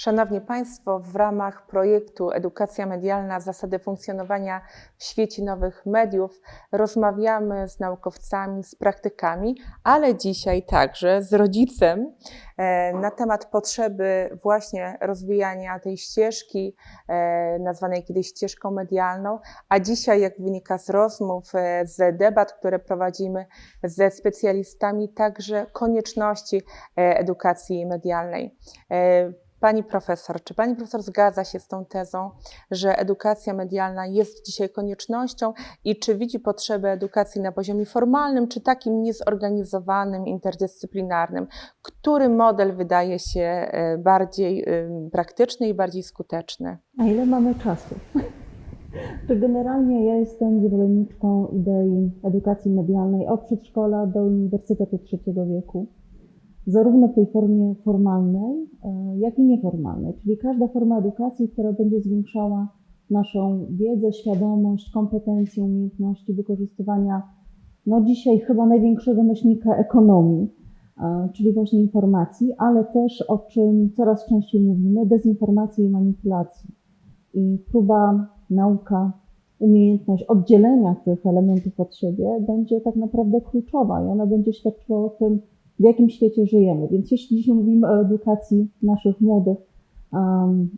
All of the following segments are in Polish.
Szanowni Państwo, w ramach projektu Edukacja Medialna Zasady funkcjonowania w świecie nowych mediów rozmawiamy z naukowcami, z praktykami, ale dzisiaj także z rodzicem e, na temat potrzeby właśnie rozwijania tej ścieżki, e, nazwanej kiedyś ścieżką medialną, a dzisiaj, jak wynika z rozmów, e, z debat, które prowadzimy ze specjalistami, także konieczności edukacji medialnej. Pani profesor, czy pani profesor zgadza się z tą tezą, że edukacja medialna jest dzisiaj koniecznością i czy widzi potrzebę edukacji na poziomie formalnym, czy takim niezorganizowanym, interdyscyplinarnym? Który model wydaje się e, bardziej praktyczny i bardziej skuteczny? A ile mamy czasu? Czy generalnie ja jestem zwolenniczką idei edukacji medialnej od przedszkola do Uniwersytetu Trzeciego Wieku zarówno w tej formie formalnej, e, jak i nieformalnej, czyli każda forma edukacji, która będzie zwiększała naszą wiedzę, świadomość, kompetencje, umiejętności wykorzystywania, no dzisiaj chyba największego nośnika ekonomii, e, czyli właśnie informacji, ale też o czym coraz częściej mówimy, dezinformacji i manipulacji. I próba, nauka, umiejętność oddzielenia tych elementów od siebie będzie tak naprawdę kluczowa i ona będzie świadczyła o tym, w jakim świecie żyjemy. Więc jeśli dzisiaj mówimy o edukacji naszych młodych um,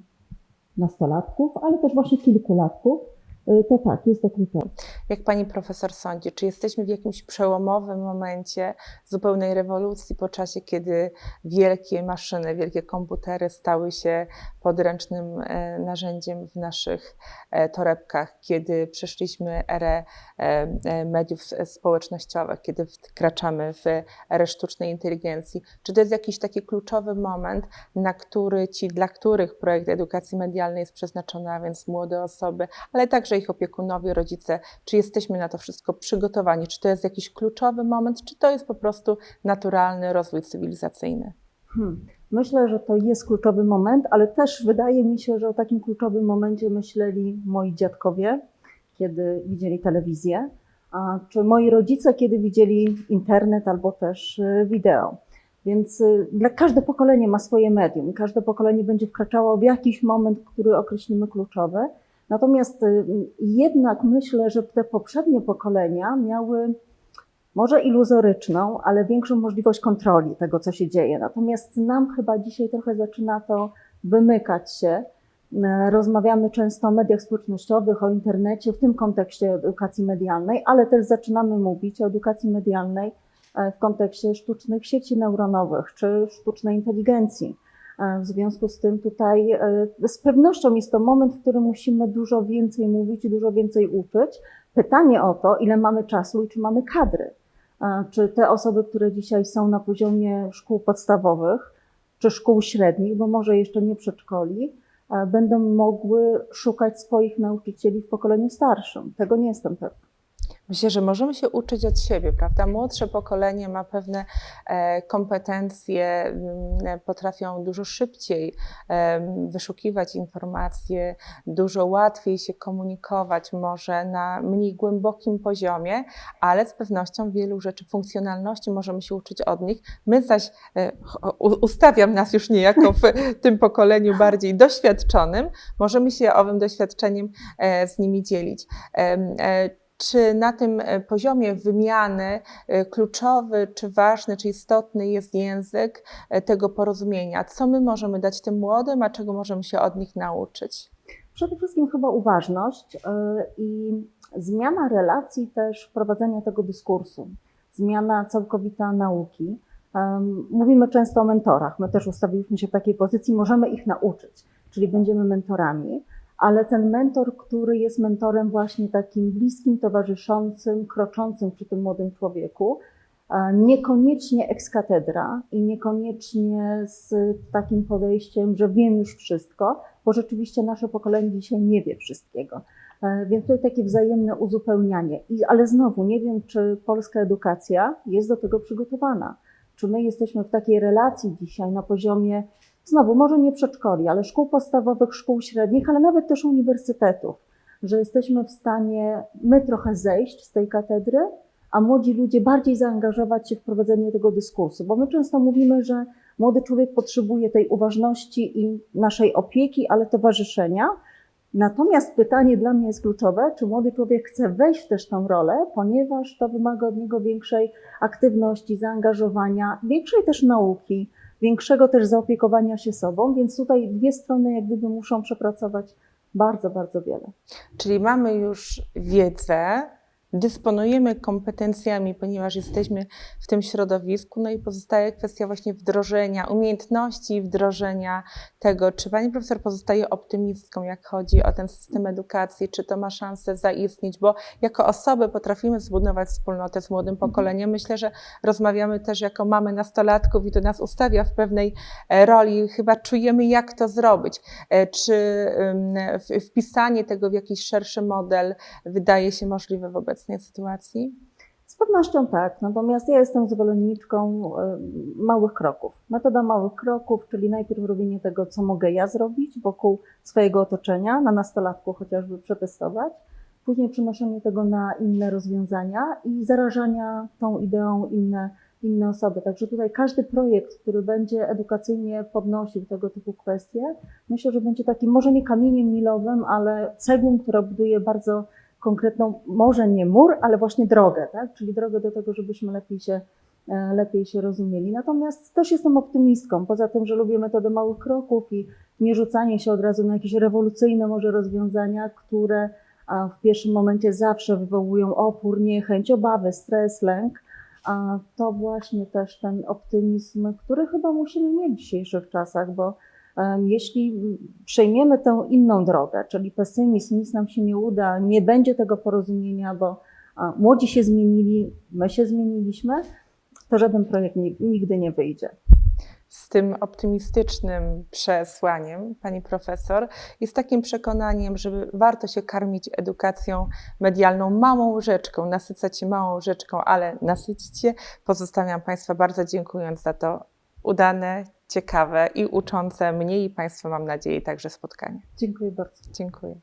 nastolatków, ale też właśnie kilkulatków, to tak, jest to kluczowe. Jak pani profesor sądzi, czy jesteśmy w jakimś przełomowym momencie zupełnej rewolucji po czasie, kiedy wielkie maszyny, wielkie komputery stały się podręcznym e, narzędziem w naszych e, torebkach, kiedy przeszliśmy erę e, mediów społecznościowych, kiedy wkraczamy w erę sztucznej inteligencji? Czy to jest jakiś taki kluczowy moment, na który ci, dla których projekt edukacji medialnej jest przeznaczony, a więc młode osoby, ale także także ich opiekunowie, rodzice, czy jesteśmy na to wszystko przygotowani, czy to jest jakiś kluczowy moment, czy to jest po prostu naturalny rozwój cywilizacyjny? Hmm. Myślę, że to jest kluczowy moment, ale też wydaje mi się, że o takim kluczowym momencie myśleli moi dziadkowie, kiedy widzieli telewizję, a czy moi rodzice, kiedy widzieli internet albo też y, wideo. Więc y, dla każde pokolenie ma swoje medium każde pokolenie będzie wkraczało w jakiś moment, który określimy kluczowy. Natomiast y, jednak myślę, że te poprzednie pokolenia miały może iluzoryczną, ale większą możliwość kontroli tego, co się dzieje. Natomiast nam chyba dzisiaj trochę zaczyna to wymykać się. Y, rozmawiamy często o mediach społecznościowych, o internecie w tym kontekście edukacji medialnej, ale też zaczynamy mówić o edukacji medialnej y, w kontekście sztucznych sieci neuronowych czy sztucznej inteligencji. E, w związku z tym tutaj e, z pewnością jest to moment, w którym musimy dużo więcej mówić dużo więcej uczyć. Pytanie o to, ile mamy czasu i czy mamy kadry. E, czy te osoby, które dzisiaj są na poziomie szkół podstawowych, czy szkół średnich, bo może jeszcze nie przedszkoli, będą mogły szukać swoich nauczycieli w pokoleniu starszym. Tego nie jestem pewna. Myślę, że możemy się uczyć od siebie, prawda? Młodsze pokolenie ma pewne e, kompetencje, mm, potrafią dużo szybciej wyszukiwać informacje, dużo łatwiej się komunikować, może na mniej głębokim poziomie, ale z pewnością wielu rzeczy, funkcjonalności możemy się uczyć od nich. My zaś, e, ustawiam nas już niejako w tym pokoleniu bardziej doświadczonym, możemy się owym doświadczeniem e, z nimi dzielić czy na tym e, poziomie wymiany e, kluczowy, czy ważny, czy istotny jest język e, tego porozumienia? Co my możemy dać tym młodym, a czego możemy się od nich nauczyć? Przede wszystkim chyba uważność i zmiana relacji też prowadzenia tego dyskursu, zmiana całkowita nauki. Mówimy często o mentorach. My też ustawiliśmy się w takiej pozycji, możemy ich nauczyć, czyli będziemy mentorami ale ten mentor, który jest mentorem właśnie takim bliskim, towarzyszącym, kroczącym przy tym młodym człowieku, niekoniecznie ex katedra i niekoniecznie z takim podejściem, że wiem już wszystko, bo rzeczywiście nasze pokolenie dzisiaj nie wie wszystkiego. E, więc tutaj takie wzajemne uzupełnianie. I, ale znowu nie wiem, czy polska edukacja jest do tego przygotowana. Czy my jesteśmy w takiej relacji dzisiaj na poziomie Znowu, może nie przedszkoli, ale szkół podstawowych, szkół średnich, ale nawet też uniwersytetów, że jesteśmy w stanie my trochę zejść z tej katedry, a młodzi ludzie bardziej zaangażować się w prowadzenie tego dyskursu, bo my często mówimy, że Młody człowiek potrzebuje tej uważności i naszej opieki, ale towarzyszenia. Natomiast pytanie dla mnie jest kluczowe, czy młody człowiek chce wejść w też tą rolę, ponieważ to wymaga od niego większej aktywności, zaangażowania, większej też nauki, większego też zaopiekowania się sobą, więc tutaj dwie strony jak gdyby muszą przepracować bardzo, bardzo wiele. Czyli mamy już wiedzę, dysponujemy kompetencjami, ponieważ jesteśmy w tym środowisku, no i pozostaje kwestia właśnie wdrożenia umiejętności, wdrożenia tego, czy pani profesor pozostaje optymistką, jak chodzi o ten system edukacji, czy to ma szansę zaistnieć, bo jako osoby potrafimy zbudować wspólnotę z młodym pokoleniem. Myślę, że rozmawiamy też jako mamy nastolatków i to nas ustawia w pewnej e, roli, chyba czujemy, jak to zrobić. E, Czy wpisanie tego w jakiś szerszy model wydaje się możliwe w obecnej sytuacji? Z pewnością tak, natomiast ja jestem zwolenniczką e, małych kroków. Metoda małych kroków, czyli najpierw robienie tego, co mogę ja zrobić wokół swojego otoczenia, na nastolatku chociażby przetestować, później przenoszenie tego na inne rozwiązania i zarażania tą ideą inne, inne osoby. Także tutaj każdy projekt, który będzie edukacyjnie podnosił tego typu kwestie, myślę, że będzie takim może nie kamieniem milowym, ale cegłą, która buduje bardzo konkretną, może nie mur, ale właśnie drogę, tak? czyli drogę do tego, żebyśmy lepiej się, e, lepiej się rozumieli. Natomiast też jestem optymistką, poza tym, że lubię metodę małych kroków i nie rzucanie się od razu na jakieś rewolucyjne może rozwiązania, które w pierwszym momencie zawsze wywołują opór, niechęć, obawy, stres, lęk. A to właśnie też ten optymizm, który chyba musimy mieć w dzisiejszych czasach, bo Jeśli przejmiemy tę inną drogę, czyli pesymizm, nic nam się nie uda, nie będzie tego porozumienia, bo młodzi się zmienili, my się zmieniliśmy, to żaden projekt ni- nigdy nie wyjdzie. z tym optymistycznym przesłaniem, pani profesor, i z takim przekonaniem, że warto się karmić edukacją medialną małą łyżeczką, nasycać się małą łyżeczką, ale nasycić się. Pozostawiam Państwa bardzo dziękując za to udane, ciekawe i uczące mnie i Państwa, mam nadzieję, także spotkanie. Dziękuję bardzo. Dziękuję.